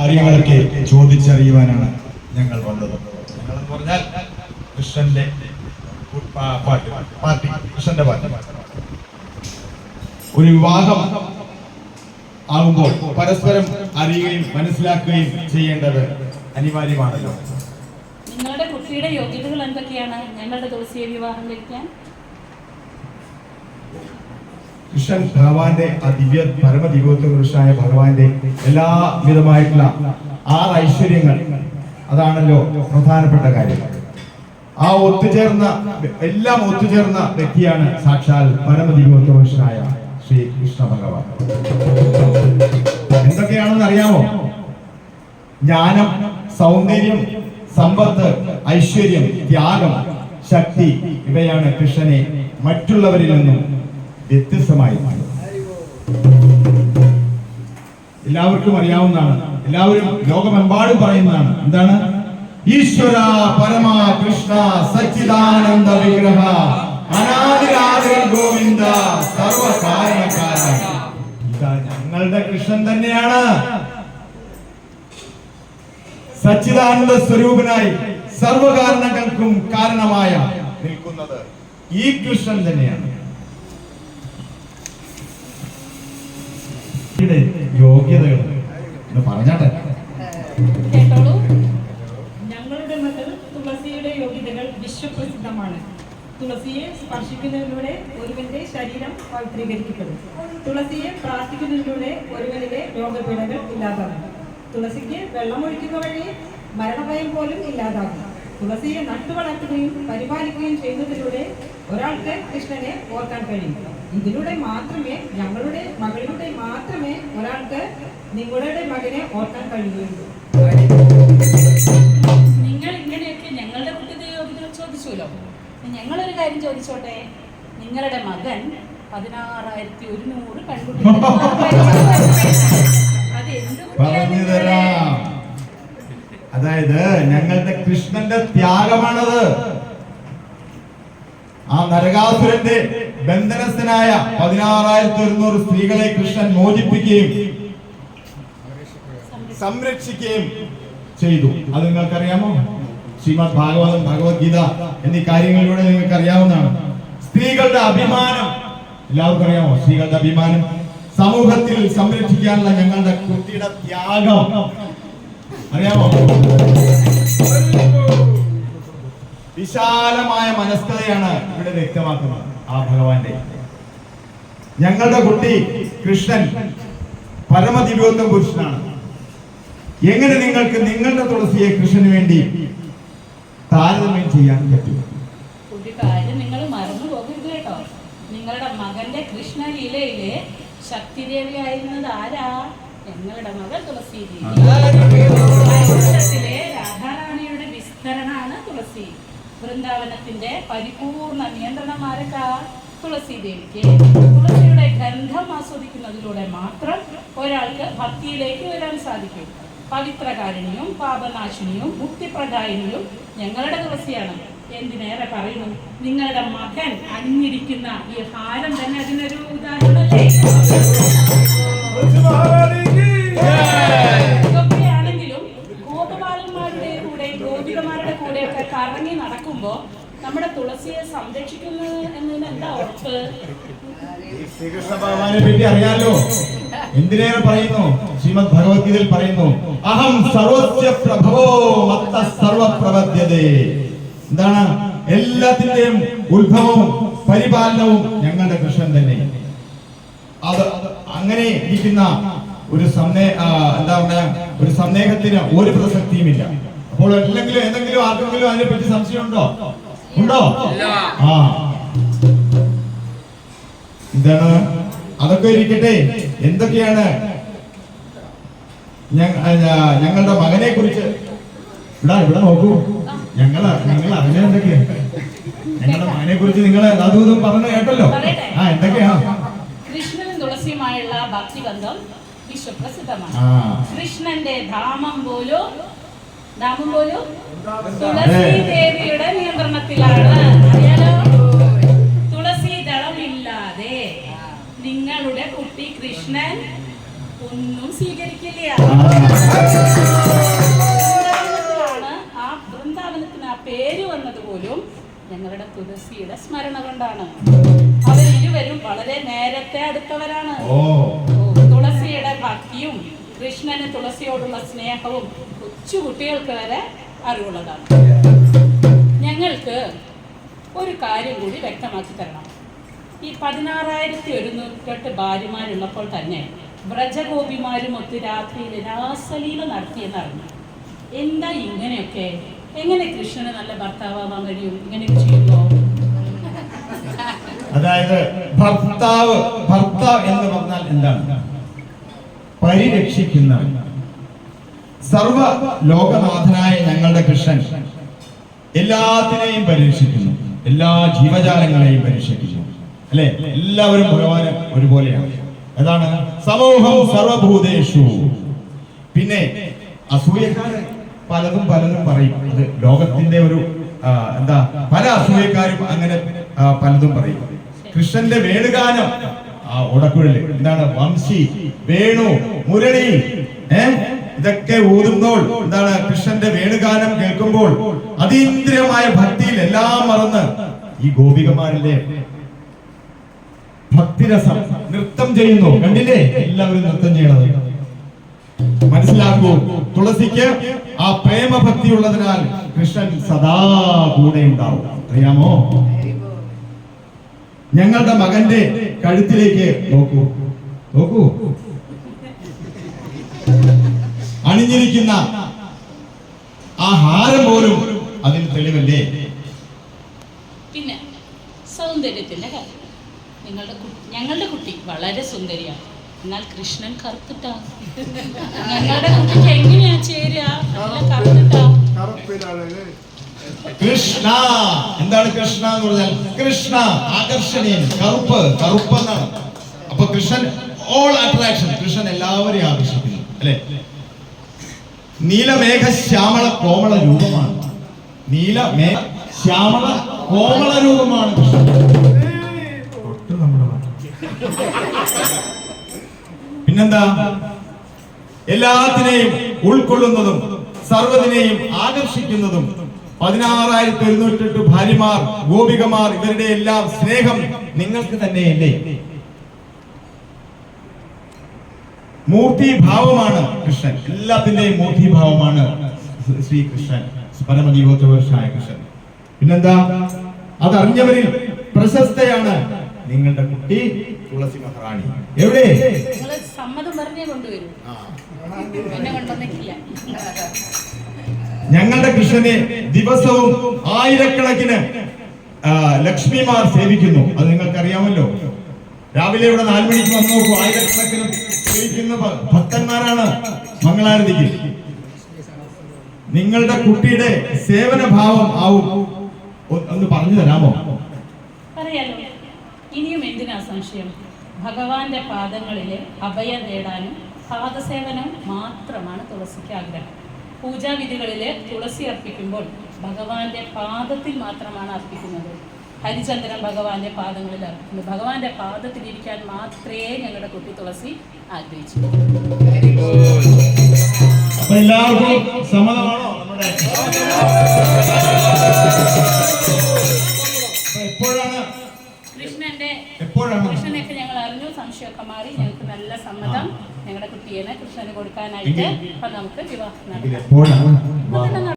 കാര്യങ്ങളൊക്കെ ചോദിച്ചറിയുവാനാണ് ഞങ്ങൾ വന്നത്. പറഞ്ഞാൽ കൃഷ്ണന്റെ പാർട്ടി കൃഷ്ണന്റെ പാർട്ടി ഒരു വിവാഹം ആകുമ്പോൾ പരസ്പരം അറിയുകയും മനസ്സിലാക്കുകയും ചെയ്യേണ്ടത് അനിവാര്യമാണല്ലോ. നിങ്ങളുടെ കുട്ടിയുടെ യോഗ്യതകൾ എന്തൊക്കെയാണ്? ഞങ്ങളുടെ ദിവസീയ വിവാഹം കഴിക്കാൻ കൃഷ്ണൻ ഭഗവാന്റെ ആ ദിവ്യ പരമദിവ്യത്വ പുരുഷനായ ഭഗവാന്റെ എല്ലാ വിധമായിട്ടുള്ള ആറ് ഐശ്വര്യങ്ങൾ. അതാണല്ലോ പ്രധാനപ്പെട്ട കാര്യം. ആ ഒത്തുചേർന്ന എല്ലാം ഒത്തുചേർന്ന വ്യക്തിയാണ് സാക്ഷാൽ പരമദിവ്യത്വ പുരുഷനായ ശ്രീ കൃഷ്ണ ഭഗവാൻ. എന്തൊക്കെയാണെന്ന് അറിയാമോ? ജ്ഞാനം സൗന്ദര്യം സമ്പത്ത് ഐശ്വര്യം ത്യാഗം ശക്തി ഇവയാണ് കൃഷ്ണനെ മറ്റുള്ളവരിൽ നിന്നും വ്യത്യസ്തമായി എല്ലാവർക്കും അറിയാവുന്നതാണ്. എല്ലാവരും ലോകമെമ്പാടും പറയുന്നതാണ്. എന്താണ്? ഈശ്വര പരമ കൃഷ്ണ സച്ചിദാനന്ദ വിഗ്രഹ ഗോവിന്ദ ഞങ്ങളുടെ കൃഷ്ണൻ തന്നെയാണ്. സച്ചിദാനന്ദ സ്വരൂപനായി സർവകാരണങ്ങൾക്കും കാരണമായ നിൽക്കുന്നത് ഈ കൃഷ്ണൻ തന്നെയാണ്. യോഗ്യതകൾ. പറഞ്ഞാട്ടെ? കേട്ടോളൂ. ഞങ്ങളുടെ മകൾ തുളസിയുടെ യോഗ്യതകൾ വിശ്വപ്രസിദ്ധമാണ്. തുളസിയെ സ്പർശിക്കുന്നതിലൂടെ ഒരുവന്റെ ശരീരം പവിത്രീകരിക്കപ്പെടും. തുളസിയെ പ്രാർത്ഥിക്കുന്നതിലൂടെ ഒരുവനിലെ രോഗപീഠകൾ ഇല്ലാതാകും. തുളസിക്ക് വെള്ളമൊഴിക്കുക വഴി മരണഭയം പോലും ഇല്ലാതാകും. തുളസിയെ നട്ടുവളർത്തുകയും പരിപാലിക്കുകയും ചെയ്യുന്നതിലൂടെ ഒരാൾക്ക് കൃഷ്ണനെ ഓർക്കാൻ കഴിയും. ഇതിലൂടെ മാത്രമേ ഞങ്ങളുടെ മകളിലൂടെ മാത്രമേ ഒരാൾക്ക് നിങ്ങളുടെ മകനെ ഓർക്കാൻ കഴിയുകയുള്ളൂ. നിങ്ങൾ ഇങ്ങനെയൊക്കെ ഞങ്ങളുടെ കുട്ടി യോഗ്യതകൾ ചോദിച്ചുല്ലോ ഞങ്ങളൊരു കാര്യം ചോദിച്ചോട്ടെ? നിങ്ങളുടെ മകൻ പതിനാറായിരത്തി ഒരുന്നൂറ് പെൺകുട്ടികൾ അത് എന്ത് കുട്ടിയാണ് അതായത് ഞങ്ങളുടെ കൃഷ്ണന്റെ ത്യാഗമാണത്. ആ നരകാസുരന്റെ ബന്ധനസ്ഥനായ പതിനാറായിരത്തി ഒരുന്നൂറ് സ്ത്രീകളെ കൃഷ്ണൻ മോചിപ്പിക്കുകയും സംരക്ഷിക്കുകയും ചെയ്തു. അത് നിങ്ങൾക്കറിയാമോ? ശ്രീമദ് ഭാഗവതം ഭഗവത്ഗീത എന്നീ കാര്യങ്ങളിലൂടെ നിങ്ങൾക്ക് അറിയാവുന്നതാണ് സ്ത്രീകളുടെ അഭിമാനം. എല്ലാവർക്കും അറിയാമോ? സ്ത്രീകളുടെ അഭിമാനം. സമൂഹത്തിൽ സംരക്ഷിക്കാനുള്ള ഞങ്ങളുടെ കുട്ടിയുടെ ത്യാഗം. അറിയാമോ? വിശാലമായ മനസ്കഥയാണ് ഇവിടെ വ്യക്തമാക്കുന്നത്. ആ ഭഗവാന്റെ. ഞങ്ങളുടെ കുട്ടി കൃഷ്ണൻ പരമദിവ്യോത്തം പുരുഷനാണ്. എങ്ങനെ നിങ്ങൾക്ക് നിങ്ങളുടെ തുളസിയെ കൃഷ്ണന് വേണ്ടി താരതമ്യം ചെയ്യാൻ പറ്റും? ഒരു കാര്യം നിങ്ങൾ മറന്നു പോകരുത് കേട്ടോ. നിങ്ങളുടെ മകന്റെ കൃഷ്ണലീലയിലെ ശക്തിദേവി ആയിരുന്നത് ആരാ? ഞങ്ങളുടെ മകൾ തുളസി രാധാറാണിയുടെ വിസ്തരണമാണ് തുളസി വൃന്ദാവനത്തിന്റെ പരിപൂർണ നിയന്ത്രണം ആരൊക്കെ തുളസി ദേവിക്ക്. തുളസിയുടെ ഗന്ധം ആസ്വദിക്കുന്നതിലൂടെ മാത്രം ഒരാൾക്ക് ഭക്തിയിലേക്ക് വരാൻ സാധിക്കും. പവിത്രകാരിണിയും പാപനാശിനിയും മുക്തിപ്രദായിനിയും ഞങ്ങളുടെ തുളസിയാണ്. എന്തിനേറെ പറയുന്നു? നിങ്ങളുടെ മകൻ അണിഞ്ഞിരിക്കുന്ന ഈ ഹാരം തന്നെ അതിനൊരു ഉദാഹരണമല്ലേ? കറങ്ങി നമ്മുടെ തുളസിയെ സംരക്ഷിക്കുന്നു എന്നതിന് എന്താ ഉറപ്പ് ശ്രീകൃഷ്ണ ഭഗവാനെ പറ്റി അറിയാലോ. എന്തിനേറെ പറയുന്നു? ശ്രീമദ് ഭഗവത്ഗീതയിൽ പറയുന്നു അഹം സർവസ്യ പ്രഭവോ മത്ത സർവപ്രവദ്യത എന്താണ്? എല്ലാത്തിന്റെയും ഉത്ഭവവും പരിപാലനവും ഞങ്ങളുടെ കൃഷ്ണൻ തന്നെ. അത് അങ്ങനെ ഇരിക്കുന്ന ഒരു സന്ദേ എന്താ പറയാ ഒരു സന്ദേഹത്തിന് ഒരു പ്രസക്തിയുമില്ല. അപ്പോൾ എന്തെങ്കിലും എന്തെങ്കിലും ആർക്കെങ്കിലും അതിനെ പറ്റി സംശയം ഉണ്ടോ? ആ. എന്താണ്? അതൊക്കെ ഇരിക്കട്ടെ. എന്തൊക്കെയാണ്? ഞങ്ങളുടെ മകനെ കുറിച്ച്. ഇടാ ഇവിടെ നോക്കൂ. ഞങ്ങൾ നിങ്ങൾ അറിഞ്ഞ എന്തൊക്കെയാ? ഞങ്ങളുടെ മകനെ കുറിച്ച് നിങ്ങൾ അതും ഇതും പറഞ്ഞു കേട്ടല്ലോ? ആ എന്തൊക്കെയാ? കൃഷ്ണനും തുളസിയുമായുള്ള ഭക്തിബന്ധം വിശ്വപ്രസിദ്ധമാണ്. കൃഷ്ണന്റെ ധാമം പോലും ദാമം. തുളസി ദേവിയുടെ നിയന്ത്രണത്തിലാണ്. തുളസി ദളം ഇല്ലാതെ നിങ്ങളുടെ കുട്ടി കൃഷ്ണൻ ഒന്നും സ്വീകരിക്കില്ല. ആ. വൃന്ദാവനത്തിന് ആ പേര് വന്നത് പോലും ഞങ്ങളുടെ തുളസിയുടെ സ്മരണ കൊണ്ടാണ്. അവരിരുവരും വളരെ നേരത്തെ അടുത്തവരാണ്. തുളസിയുടെ ഭക്തിയും കൃഷ്ണന് തുളസിയോടുള്ള സ്നേഹവും കൊച്ചു കുട്ടികൾക്ക് വരെ അറിവുള്ളതാണ്. ഞങ്ങൾക്ക് ഒരു കാര്യം കൂടി വ്യക്തമാക്കി തരണം. ഈ പതിനാറായിരത്തി ഒരുന്നൂറ്റെട്ട് ഭാര്യമാരുള്ളപ്പോൾ തന്നെ വ്രജഗോപിമാരും ഒത്ത് രാത്രിയിൽ രാസലീല നടത്തിയെന്നറിഞ്ഞു. എന്താ ഇങ്ങനെയൊക്കെ? എങ്ങനെ കൃഷ്ണന് നല്ല ഭർത്താവാൻ കഴിയും? ഇങ്ങനെയൊക്കെ ചെയ്യുമ്പോൾ അതായത് ഭർത്താവ് ഭർത്താവ് എന്ന് പറഞ്ഞാൽ എന്താണ്? പരിരക്ഷിക്കുന്ന സർവ ലോകനാഥനായ ഞങ്ങളുടെ കൃഷ്ണൻ എല്ലാത്തിനെയും പരീക്ഷിക്കുന്നു. എല്ലാ ജീവജാലങ്ങളെയും പരീക്ഷിക്കുന്നു. അല്ലെ? എല്ലാവരും ഭഗവാന് ഒരുപോലെയാണ്. അതാണ് സമൂഹം സർവഭൂതേഷു. പിന്നെ അസൂയക്കാര് പലതും പലതും പറയും. അത് ലോകത്തിന്റെ ഒരു എന്താ പല അസൂയക്കാരും അങ്ങനെ പലതും പറയും. കൃഷ്ണന്റെ വേണുഗാനം ആ ഉടക്കുഴൽ എന്താണ്? വംശി വേണു മുരളി ഏ? ഇതൊക്കെ ഊതുമ്പോൾ എന്താണ് കൃഷ്ണന്റെ വേണുഗാനം കേൾക്കുമ്പോൾ അതീന്ദ്രിയമായ ഭക്തിയിൽ എല്ലാം മറന്ന് ഈ ഗോപികമാരിലെ ഭക്തിരസം നൃത്തം ചെയ്യുന്നു. കണ്ടില്ലേ? എല്ലാവരും നൃത്തം ചെയ്യണത്. മനസ്സിലാക്കൂ തുളസിക്ക് ആ പ്രേമ ഭക്തി ഉള്ളതിനാൽ കൃഷ്ണൻ സദാ കൂടെ ഉണ്ടാവും. അറിയാമോ? ഞങ്ങളുടെ മകന്റെ കഴുത്തിലേക്ക് നോക്കൂ. നോക്കൂ. അണിഞ്ഞിരിക്കുന്ന ആ ഹാരം പോലും അതിന് തെളിവല്ലേ? പിന്നെ സൗന്ദര്യത്തിന്റെ കാര്യം. നിങ്ങളുടെ കുട്ടി ഞങ്ങളുടെ കുട്ടി വളരെ സുന്ദരിയാണ്. എന്നാൽ കൃഷ്ണൻ കറുത്തിട്ടാ. ഞങ്ങളുടെ കുട്ടിക്ക് എങ്ങനെയാ ചേരുക? കറുത്തിട്ടാ. കൃഷ്ണ! എന്താണ് കൃഷ്ണ എന്ന് പറഞ്ഞാൽ കൃഷ്ണ ആകർഷണീയൻ കറുപ്പ് കറുപ്പ് എന്നാണ് അപ്പൊ കൃഷ്ണൻ ഓൾ അട്രാക്ഷൻ കൃഷ്ണൻ എല്ലാവരെയും ആകർഷിക്കുന്നു അല്ലെ? നീലമേഘ ശ്യാമള കോമള രൂപമാണ്. നീലമേഘ ശ്യാമള കോമള രൂപമാണ്. പിന്നെന്താ? എല്ലാത്തിനെയും ഉൾക്കൊള്ളുന്നതും സർവതിനെയും ആകർഷിക്കുന്നതും പതിനാറായിരത്തി ഒരുന്നൂറ്റെട്ട് ഭാര്യമാർ ഗോപികമാർ ഇവരുടെ എല്ലാം സ്നേഹം നിങ്ങൾക്ക് തന്നെയല്ലേ? മൂർത്തിഭാവമാണ് കൃഷ്ണൻ. എല്ലാത്തിന്റെയും മൂർത്തിഭാവമാണ് ശ്രീകൃഷ്ണൻ പരമജീവോത്സവശായ കൃഷ്ണൻ. പിന്നെന്താ? അതറിഞ്ഞവരിൽ പ്രശസ്തയാണ് നിങ്ങളുടെ കുട്ടി തുളസി മഹാറാണി. എവിടെ? ഞങ്ങളുടെ കൃഷ്ണനെ ദിവസവും ആയിരക്കണക്കിന് ലക്ഷ്മിമാർ സേവിക്കുന്നു. അത് നിങ്ങൾക്ക് അറിയാമല്ലോ രാവിലെ ഇവിടെ നാല് മണിക്ക് വന്നു നോക്കൂ. ആയിരക്കണക്കിന് ഭ- ഭക്തന്മാരാണ് മംഗളാരതിക്ക്. നിങ്ങളുടെ കുട്ടിയുടെ സേവന ഭാവം ആവും ഒന്ന് പറഞ്ഞു തരാമോ? ഇനിയും എന്തിനാ സംശയം? ഭഗവാന്റെ പാദങ്ങളിലെ അഭയം നേടാനും പാദസേവനം മാത്രമാണ് തുളസിക്ക് ആഗ്രഹം. പൂജാവിധികളിലെ തുളസി അർപ്പിക്കുമ്പോൾ ഭഗവാന്റെ പാദത്തിൽ മാത്രമാണ് അർപ്പിക്കുന്നത്. ഹരിചന്ദ്രൻ ഭഗവാന്റെ പാദങ്ങളിൽ അർപ്പിക്കുന്നു. ഭഗവാന്റെ പാദത്തിൽ ഇരിക്കാൻ മാത്രമേ ഞങ്ങളുടെ കുട്ടി തുളസി ആഗ്രഹിച്ചു. എല്ലാവർക്കും സമ്മതമാണോ നമ്മുടെ? എപ്പോഴാണ്? കൃഷ്ണന്റെ എപ്പോഴാണ്? കൃഷ്ണനെയൊക്കെ ഞങ്ങൾ അറിഞ്ഞു. സംശയമൊക്കെ മാറി. ഞങ്ങൾക്ക് നല്ല സമ്മതം ഞങ്ങളുടെ കുട്ടിയെ കൃഷ്ണന് കൊടുക്കാനായിട്ട് അപ്പൊ നമുക്ക് വിവാഹം നടത്താം.